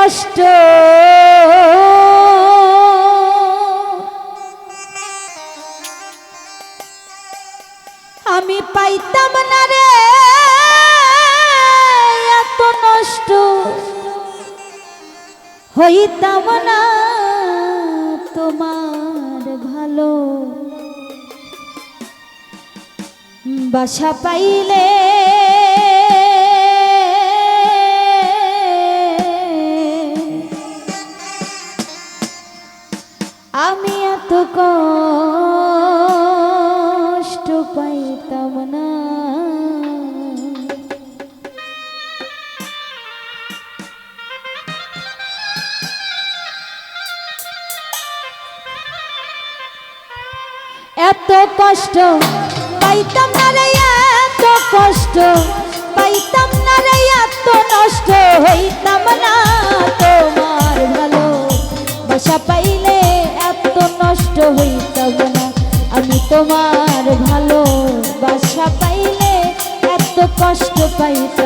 কষ্ট। আমি পাইতাম না রে এত নষ্ট। হইতাম না তোমার ভালো। বাসা পাইলে এত কষ্ট পাইতাম না। এত কষ্ট পাইতাম না রে, এত কষ্ট পাইতাম না রে, এত নষ্ট হইতাম না তো। হইতাব না। আমি তোমার ভালোবাসা পাইলে এত কষ্ট পাইত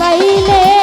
পাইলে